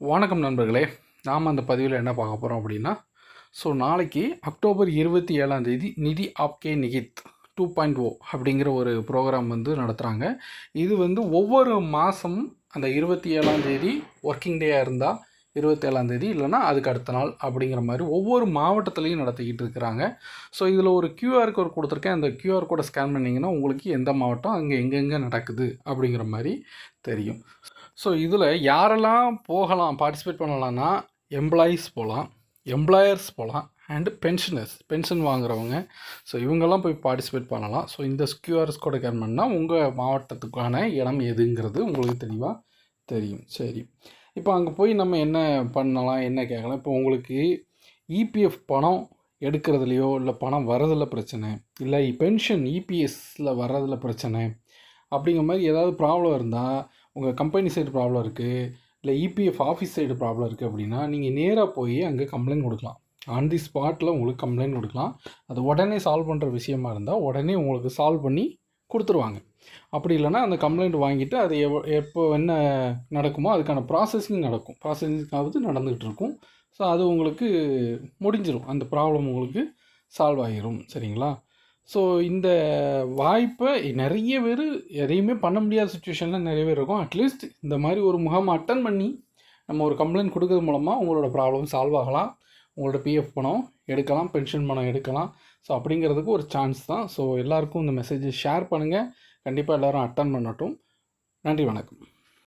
வணக்கம் நண்பர்களே. நாம் அந்த பதிவில் என்ன பார்க்க போகிறோம் அப்படின்னா ஸோ நாளைக்கு அக்டோபர் இருபத்தி ஏழாம் தேதி நிதி ஆப்கே நிகித் டூ பாயிண்ட் ஓ அப்படிங்கிற ஒரு ப்ரோக்ராம் வந்து நடத்துகிறாங்க இது வந்து ஒவ்வொரு மாதம் அந்த இருபத்தி ஏழாம் தேதி ஒர்க்கிங் டேயாக இருந்தால் இருபத்தேழாம் தேதி இல்லைன்னா அதுக்கு அடுத்த நாள் அப்படிங்கிற மாதிரி ஒவ்வொரு மாவட்டத்துலேயும் நடத்திக்கிட்டு இருக்கிறாங்க. ஸோ இதில் ஒரு கியூஆர் கோட் கொடுத்துருக்கேன். அந்த கியூஆர் கோடை ஸ்கேன் பண்ணிங்கன்னா உங்களுக்கு எந்த மாவட்டம் அங்கே எங்கெங்கே நடக்குது அப்படிங்கிற மாதிரி தெரியும். ஸோ இதில் யாரெல்லாம் போகலாம் பார்ட்டிசிபேட் பண்ணலாம்னா எம்ப்ளாயீஸ் போகலாம் எம்ப்ளாயர்ஸ் போகலாம் அண்டு பென்ஷனர்ஸ் பென்ஷன் வாங்குறவங்க. ஸோ இவங்கெல்லாம் போய் பார்ட்டிசிபேட் பண்ணலாம். ஸோ இந்த ஸ்கியூஆர்எஸ் கோடை ஸ்கேன் பண்ணால் உங்கள் மாவட்டத்துக்கான இடம் எதுங்கிறது உங்களுக்கு தெளிவாக தெரியும். சரி. இப்போ அங்கே போய் நம்ம என்ன பண்ணலாம் என்ன கேட்கலாம்? இப்போ உங்களுக்கு இபிஎஃப் பணம் எடுக்கிறதுலையோ இல்லை பணம் வரதில் பிரச்சனை இல்லை பென்ஷன் இபிஎஸ்ல வர்றதில் பிரச்சனை அப்படிங்கிற மாதிரி ஏதாவது ப்ராப்ளம் இருந்தால் உங்கள் கம்பெனி சைடு ப்ராப்ளம் இருக்குது இல்லை இபிஎஃப் ஆஃபீஸ் சைடு ப்ராப்ளம் இருக்குது அப்படின்னா நீங்கள் நேராக போய் அங்கே கம்ப்ளைண்ட் கொடுக்கலாம். ஆன் தி ஸ்பாட்டில் உங்களுக்கு கம்ப்ளைண்ட் கொடுக்கலாம். அது உடனே சால்வ் பண்ணுற விஷயமா இருந்தால் உடனே உங்களுக்கு சால்வ் பண்ணி கொடுத்துருவாங்க. அப்படி இல்லைன்னா அந்த கம்ப்ளைண்ட் வாங்கிட்டு அது எவ் எப்போ என்ன நடக்குமோ அதுக்கான ப்ராசஸிங் நடக்கும். ப்ராசஸிங்காவது நடந்துகிட்டு இருக்கும். ஸோ அது உங்களுக்கு முடிஞ்சிடும் அந்த ப்ராப்ளம் உங்களுக்கு சால்வ் ஆகிரும் சரிங்களா? ஸோ இந்த வாய்ப்பை நிறைய பேர் எதையுமே பண்ண முடியாத சுச்சுவேஷனில் நிறைய பேர் இருக்கும். அட்லீஸ்ட் இந்த மாதிரி ஒரு முகாம் அட்டன் பண்ணி நம்ம ஒரு கம்ப்ளைண்ட் கொடுக்கறது மூலமாக உங்களோட ப்ராப்ளம் சால்வ் ஆகலாம். உங்களோட பிஎஃப் பணம் எடுக்கலாம் பென்ஷன் பணம் எடுக்கலாம். ஸோ அப்படிங்கிறதுக்கு ஒரு சான்ஸ் தான். ஸோ எல்லாருக்கும் இந்த மெசேஜை ஷேர் பண்ணுங்கள் கண்டிப்பாக எல்லோரும் அட்டன் பண்ணட்டும். நன்றி வணக்கம்.